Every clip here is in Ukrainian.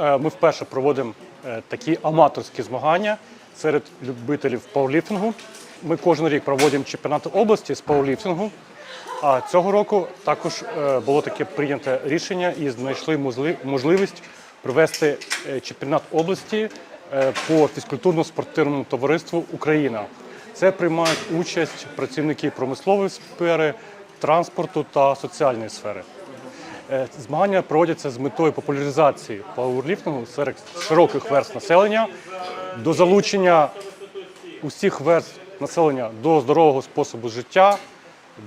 Е, Ми вперше проводимо е, такі аматорські змагання серед любителів пауерліфтингу. Ми кожен рік проводимо чемпіонати області з пауерліфтингу. А цього року також е, було таке прийняте рішення і знайшли можливість провести чемпіонат області по фізкультурно-спортивному товариству Україна. Це приймають участь працівники промислової сфери, транспорту та соціальної сфери. Е, Змагання проводяться з метою популяризації пауерліфтингу серед широких верств населення до залучення усіх верств населення до здорового способу життя,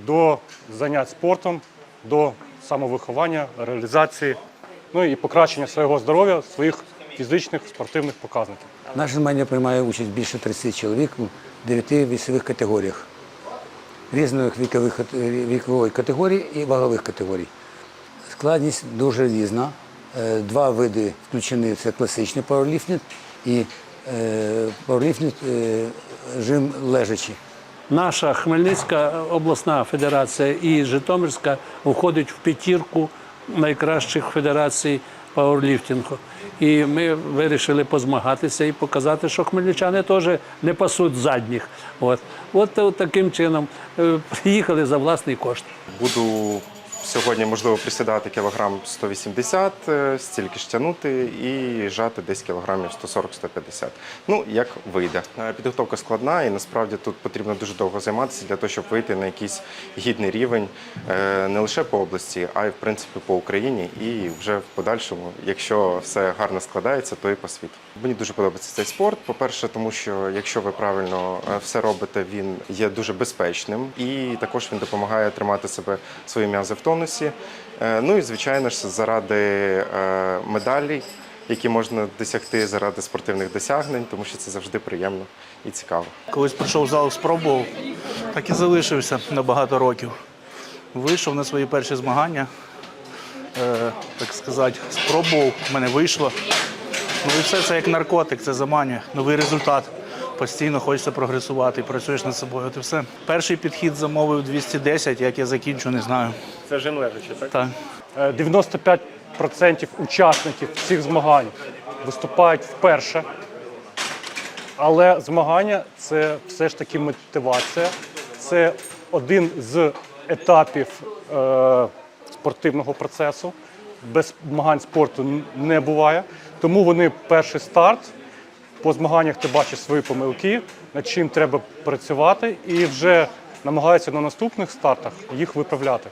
до занять спортом, до самовиховання, реалізації, ну і покращення свого здоров'я, своїх фізичних спортивних показників. Наше змагання приймає участь більше 30 чоловік у 9 вісових категоріях, різних вікових, кат- вікової категорії і вагових категорій. Складність дуже різна. Е, Два види включені це класичний пауерліфтинг і е, пауерліфтинг е, жим лежачі. Наша Хмельницька обласна федерація і Житомирська входить в п'ятірку найкращих федерацій пауерліфтингу. І ми вирішили позмагатися і показати, що хмельничани теж не пасуть задніх. От, от, от таким чином приїхали за власний кошт. Буду сьогодні, можливо, присідати кілограм 180, е, стільки ж тягнути і жати десь кілограмів 140-150. Ну, як вийде. Е, Підготовка складна і насправді тут потрібно дуже довго займатися для того, щоб вийти на якийсь гідний рівень е, не лише по області, а й в принципі по Україні. І вже в подальшому, якщо все гарно складається, то і по світу. Мені дуже подобається цей спорт. По-перше, тому що якщо ви правильно все робите, він є дуже безпечним і також він допомагає тримати себе свої м'язи в тонусі. Е, Ну і звичайно ж, заради е, медалей, які можна досягти заради спортивних досягнень, тому що це завжди приємно і цікаво. Колись прийшов в зал, спробував, так і залишився на багато років. Вийшов на свої перші змагання, е, так сказати, спробував, в мене вийшло. Ну і все це як наркотик, це заманює, новий результат. Постійно хочеться прогресувати, працюєш над собою. От і все. Перший підхід замовив 210, як я закінчу, не знаю. Це жим лежачі, так? Так. Е, 95% учасників цих змагань виступають вперше. Але змагання це все ж таки мотивація. Це один з етапів е, спортивного процесу. Без змагань спорту не буває. Тому вони перший старт. По змаганнях ти бачиш свої помилки, над чим треба працювати, і вже намагаються на наступних стартах їх виправляти.